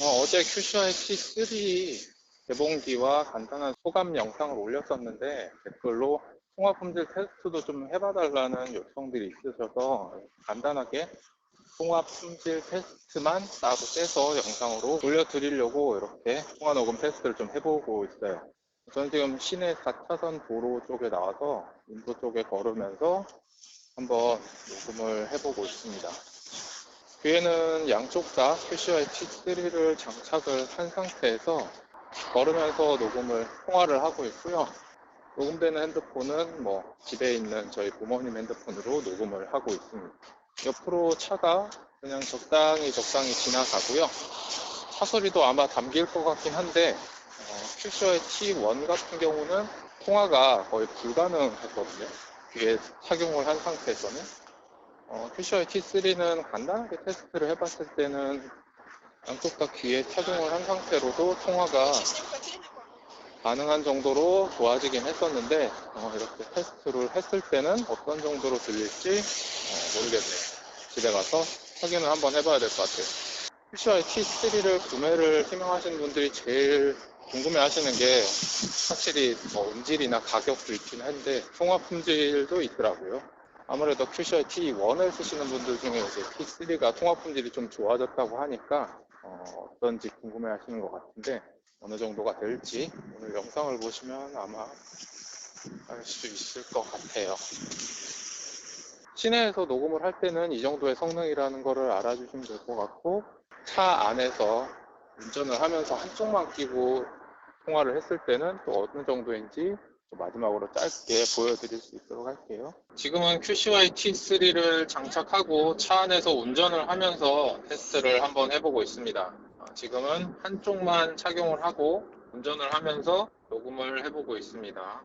어, 제 QCI T3 개봉 뒤와 간단한 소감 영상을 올렸었는데 댓글로 통화 품질 테스트도 좀 해봐달라는 요청들이 있으셔서 간단하게 통화 품질 테스트만 따로 떼서 영상으로 올려드리려고 이렇게 통화 녹음 테스트를 좀 해보고 있어요. 저는 지금 시내 4차선 도로 쪽에 나와서 인도 쪽에 걸으면서 한번 녹음을 해보고 있습니다. 뒤에는 양쪽 다 QCI T3를 장착을 한 상태에서 걸으면서 녹음을 통화를 하고 있고요. 녹음되는 핸드폰은 뭐 집에 있는 저희 부모님 핸드폰으로 녹음을 하고 있습니다. 옆으로 차가 그냥 적당히 적당히 지나가고요. 차 소리도 아마 담길 것 같긴 한데 어, QCI T1 같은 경우는 통화가 거의 불가능했거든요. 뒤에 착용을 한 상태에서는 어, QCI T3는 간단하게 테스트를 해봤을 때는 양쪽 다 귀에 착용을 한 상태로도 통화가 가능한 정도로 좋아지긴 했었는데 어, 이렇게 테스트를 했을 때는 어떤 정도로 들릴지 어, 모르겠네요. 집에 가서 확인을 한번 해봐야 될 것 같아요. QCI T3를 구매를 희망하시는 분들이 제일 궁금해 하시는 게 확실히 뭐 음질이나 가격도 있긴 한데 통화 품질도 있더라고요. 아무래도 QCI T1을 쓰시는 분들 중에 이제 T3가 통화 품질이 좀 좋아졌다고 하니까 어, 어떤지 궁금해 하시는 것 같은데 어느 정도가 될지 오늘 영상을 보시면 아마 알 수 있을 것 같아요. 시내에서 녹음을 할 때는 이 정도의 성능이라는 거를 알아주시면 될 것 같고 차 안에서 운전을 하면서 한쪽만 끼고 통화를 했을 때는 또 어느 정도인지 또 마지막으로 짧게 보여드릴 수 있도록 할게요. 지금은 QCY T3를 장착하고 차 안에서 운전을 하면서 테스트를 한번 해보고 있습니다. 어, 지금은 한쪽만 착용을 하고 운전을 하면서 녹음을 해보고 있습니다.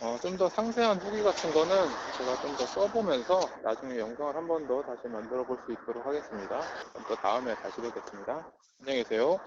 어, 좀 더 상세한 후기 같은 거는 제가 좀 더 써보면서 나중에 영상을 한 번 더 다시 만들어 볼 수 있도록 하겠습니다. 그럼 또 다음에 다시 뵙겠습니다. 안녕히 계세요.